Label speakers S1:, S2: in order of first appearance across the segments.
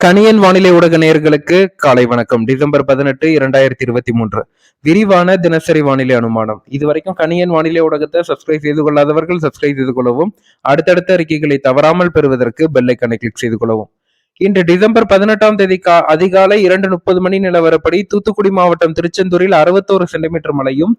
S1: கணியன் வானிலை ஊடக நேயர்களுக்கு காலை வணக்கம். டிசம்பர் பதினெட்டு இரண்டாயிரத்தி இருபத்தி மூன்று. விரிவான தினசரி வானிலை அனுமானம். இதுவரைக்கும் கணியன் வானிலை ஊடகத்தை சப்ஸ்கிரைப் செய்து கொள்ளாதவர்கள் சப்ஸ்கிரைப் செய்து கொள்ளவும் அடுத்தடுத்த அறிக்கைகளை தவறாமல் பெறுவதற்கு பெல்லைக்கனை கிளிக் செய்து கொள்ளவும். இன்று டிசம்பர் பதினெட்டாம் தேதி கா அதிகாலை இரண்டு முப்பது மணி நிலவரப்படி தூத்துக்குடி மாவட்டம் திருச்செந்தூரில் அறுபத்தோரு சென்டிமீட்டர் மழையும்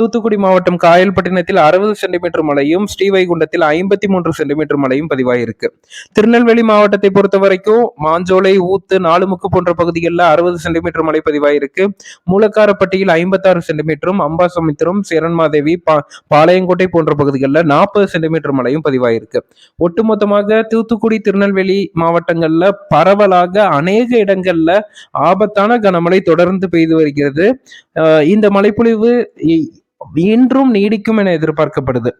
S1: தூத்துக்குடி மாவட்டம் காயல்பட்டினத்தில் அறுபது சென்டிமீட்டர் மழையும் ஸ்ரீவைகுண்டத்தில் ஐம்பத்தி மூன்று சென்டிமீட்டர் மழையும் பதிவாயிருக்கு. திருநெல்வேலி மாவட்டத்தை பொறுத்த வரைக்கும் மாஞ்சோலை ஊத்து நாலுமுக்கு போன்ற பகுதிகளில் அறுபது சென்டிமீட்டர் மழை பதிவாயிருக்கு. மூலக்காரப்பட்டியில் ஐம்பத்தாறு சென்டிமீட்டரும் அம்பாசமுத்திரம் சேரன்மாதேவி பா பாளையங்கோட்டை போன்ற பகுதிகளில் நாற்பது சென்டிமீட்டர் மழையும் பதிவாயிருக்கு. ஒட்டுமொத்தமாக தூத்துக்குடி திருநெல்வேலி மாவட்டங்களில் பரவலாக அநேக இடங்கள்ல ஆபத்தான கனமழை தொடர்ந்து பெய்து வருகிறது. இந்த மழைப்பொழிவு இன்றும் நீடிக்கும் என எதிர்பார்க்கப்படுது.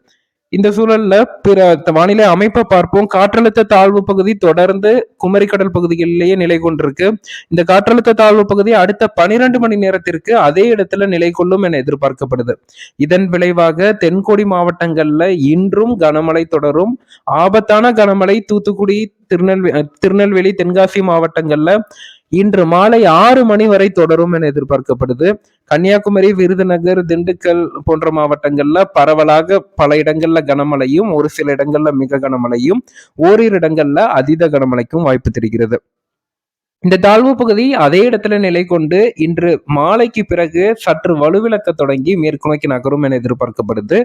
S1: இந்த சூழல்ல பிற வானிலை அமைப்பை பார்ப்போம். காற்றழுத்த தாழ்வு பகுதி தொடர்ந்து குமரிக்கடல் பகுதிகளிலேயே நிலை கொண்டிருக்கு. இந்த காற்றழுத்த தாழ்வு பகுதி அடுத்த பனிரெண்டு மணி நேரத்திற்கு அதே இடத்துல நிலை கொள்ளும் என எதிர்பார்க்கப்படுது. இதன் விளைவாக தென்கோடி மாவட்டங்கள்ல இன்றும் கனமழை தொடரும். ஆபத்தான கனமழை தூத்துக்குடி திருநெல்வே திருநெல்வேலி தென்காசி மாவட்டங்கள்ல இன்று மாலை ஆறு மணி வரை தொடரும் என எதிர்பார்க்கப்படுது. கன்னியாகுமரி விருதுநகர் திண்டுக்கல் போன்ற மாவட்டங்கள்ல பரவலாக பல இடங்கள்ல கனமழையும் ஒரு சில இடங்கள்ல மிக கனமழையும் ஓரிரு இடங்கள்ல அதீத கனமழைக்கும் வாய்ப்பு தெரிகிறது. இந்த தாழ்வு பகுதி அதே இடத்துல நிலை கொண்டு இன்று மாலைக்கு பிறகு சற்று வலுவிழக்க தொடங்கி மேற்கு நோக்கி நகரும் என எதிர்பார்க்கப்படுது.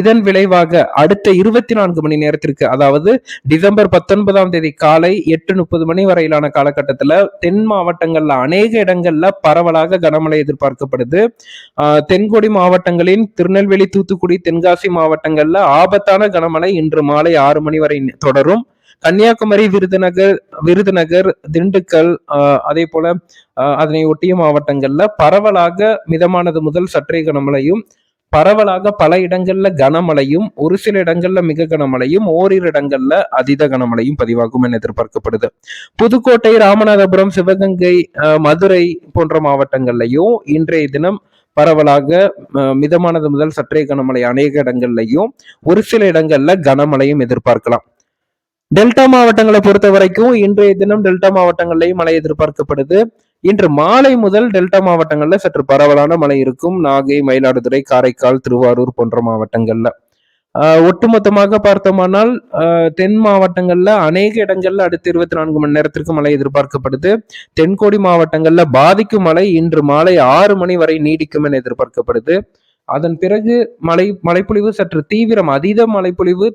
S1: இதன் விளைவாக அடுத்த இருபத்தி நான்கு மணி நேரத்திற்கு அதாவது டிசம்பர் பத்தொன்பதாம் தேதி காலை எட்டு முப்பது மணி வரையிலான காலகட்டத்துல தென் மாவட்டங்கள்ல அநேக இடங்கள்ல பரவலாக கனமழை எதிர்பார்க்கப்படுது. தென்கொடி மாவட்டங்களின் திருநெல்வேலி தூத்துக்குடி தென்காசி மாவட்டங்கள்ல ஆபத்தான கனமழை இன்று மாலை ஆறு மணி வரை தொடரும். கன்னியாகுமரி விருதுநகர் விருதுநகர் திண்டுக்கல் அதே போல அதனை ஒட்டிய மாவட்டங்கள்ல பரவலாக மிதமானது முதல் சற்றே கனமழையும் பரவலாக பல இடங்கள்ல கனமழையும் ஒரு சில இடங்கள்ல மிக கனமழையும் ஓரிரு இடங்கள்ல அதீத கனமழையும் பதிவாகும் என எதிர்பார்க்கப்படுது. புதுக்கோட்டை ராமநாதபுரம் சிவகங்கை மதுரை போன்ற மாவட்டங்கள்லையும் இன்றைய தினம் பரவலாக மிதமானது முதல் சற்றே கனமழை அநேக இடங்கள்லையும் ஒரு சில இடங்கள்ல கனமழையும் எதிர்பார்க்கலாம். டெல்டா மாவட்டங்களை பொறுத்த வரைக்கும் இன்றைய தினம் டெல்டா மாவட்டங்கள்லையும் மழை எதிர்பார்க்கப்படுது. இன்று மாலை முதல் டெல்டா மாவட்டங்கள்ல சற்று பரவலான மழை இருக்கும். நாகை மயிலாடுதுறை காரைக்கால் திருவாரூர் போன்ற மாவட்டங்கள்ல. ஒட்டுமொத்தமாக பார்த்தோமானால் தென் மாவட்டங்கள்ல அநேக இடங்கள்ல அடுத்த இருபத்தி நான்கு மணி நேரத்திற்கு மழை எதிர்பார்க்கப்படுது. தென்கோடி மாவட்டங்கள்ல பாதிக்கும் மழை இன்று மாலை ஆறு மணி வரை நீடிக்கும் என எதிர்பார்க்கப்படுது. அதன் பிறகு மழை மழைப்பொழிவு சற்று தீவிரம் அதீத மழைப்பொழிவு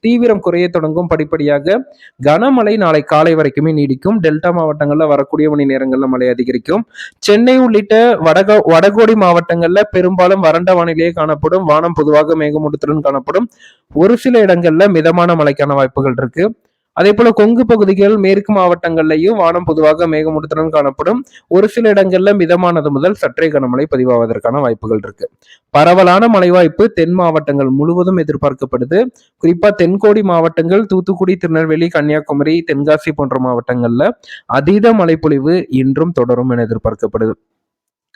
S1: தீவிரம் குறைய தொடங்கும். படிப்படியாக கனமழை நாளை காலை வரைக்குமே நீடிக்கும். டெல்டா மாவட்டங்களில் வரக்கூடிய மணி நேரங்களில் மழை அதிகரிக்கும். சென்னை உள்ளிட்ட வடக வடகோடி மாவட்டங்களில் பெரும்பாலும் வறண்ட வானிலையே காணப்படும். வானம் பொதுவாக மேகமூட்டத்துடன் காணப்படும். ஒரு சில இடங்களில் மிதமான மழைக்கான வாய்ப்புகள் இருக்கு. அதே போல கொங்கு பகுதிகள் மேற்கு மாவட்டங்கள்லையும் வானம் பொதுவாக மேகமூட்டத்துடன் காணப்படும். ஒரு சில இடங்கள்ல மிதமானது முதல் சற்றே கனமழை பதிவாவதற்கான வாய்ப்புகள் இருக்கு. பரவலான மழை வாய்ப்பு தென் மாவட்டங்கள் முழுவதும் எதிர்பார்க்கப்படுது. குறிப்பா தென்கோடி மாவட்டங்கள் தூத்துக்குடி திருநெல்வேலி கன்னியாகுமரி தென்காசி போன்ற மாவட்டங்கள்ல அதீத மழைப்பொழிவு இன்றும் தொடரும் என எதிர்பார்க்கப்படுது.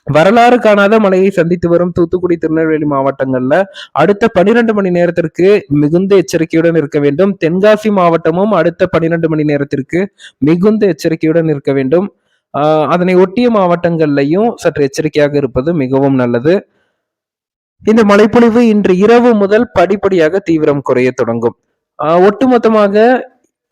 S1: வரலாறு காணாத மழையை சந்தித்து வரும் தூத்துக்குடி திருநெல்வேலி மாவட்டங்கள்ல அடுத்த பனிரெண்டு மணி நேரத்திற்கு மிகுந்த எச்சரிக்கையுடன் இருக்க வேண்டும். தென்காசி மாவட்டமும் அடுத்த பனிரெண்டு மணி நேரத்திற்கு மிகுந்த எச்சரிக்கையுடன் இருக்க வேண்டும். அதனை ஒட்டிய மாவட்டங்கள்லையும் சற்று எச்சரிக்கையாக இருப்பது மிகவும் நல்லது. இந்த மழைப்பொழிவு இன்று இரவு முதல் படிப்படியாக தீவிரம் குறைய தொடங்கும். ஒட்டுமொத்தமாக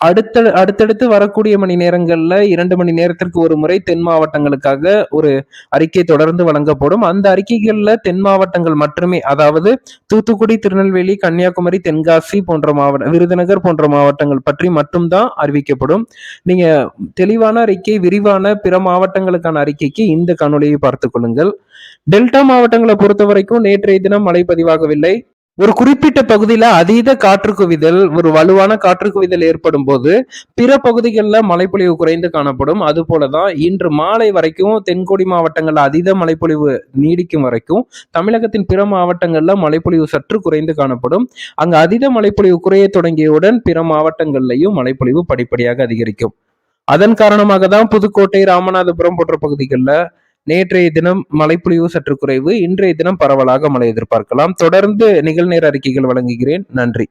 S1: அடுத்த அடுத்தடுத்து வரக்கூடிய மணி நேரங்கள்ல இரண்டு மணி நேரத்திற்கு ஒரு முறை தென் மாவட்டங்களுக்காக ஒரு அறிக்கை தொடர்ந்து வழங்கப்படும். அந்த அறிக்கைகள்ல தென் மாவட்டங்கள் மட்டுமே அதாவது தூத்துக்குடி திருநெல்வேலி கன்னியாகுமரி தென்காசி போன்ற மாவட்ட விருதுநகர் போன்ற மாவட்டங்கள் பற்றி மட்டும்தான் அறிவிக்கப்படும். நீங்க தெளிவான அறிக்கை விரிவான பிற மாவட்டங்களுக்கான அறிக்கைக்கு இந்த காணொலியை பார்த்துக் கொள்ளுங்கள். டெல்டா மாவட்டங்களை பொறுத்த வரைக்கும் நேற்றைய தினம் மழை பதிவாகவில்லை. ஒரு குறிப்பிட்ட பகுதியில அதீத காற்று குவிதல் ஒரு வலுவான காற்று குவிதல் ஏற்படும் போது பிற பகுதிகளில் மழைப்பொழிவு குறைந்து காணப்படும். அது போலதான் இன்று மாலை வரைக்கும் தென்கோடி மாவட்டங்கள்ல அதீத மழைப்பொழிவு நீடிக்கும் வரைக்கும் தமிழகத்தின் பிற மாவட்டங்கள்ல மழைப்பொழிவு சற்று குறைந்து காணப்படும். அங்கு அதீத மழைப்பொழிவு குறைய தொடங்கியவுடன் பிற மாவட்டங்கள்லையும் மழைப்பொழிவு படிப்படியாக அதிகரிக்கும். அதன் காரணமாக தான் புதுக்கோட்டை ராமநாதபுரம் போன்ற பகுதிகளில் நேற்றைய தினம் மழைப்பொழிவு சற்று குறைவு இன்றைய தினம் பரவலாக மழை எதிர்பார்க்கலாம். தொடர்ந்து நிகழ்நேர அறிக்கைகள் வழங்குகிறேன். நன்றி.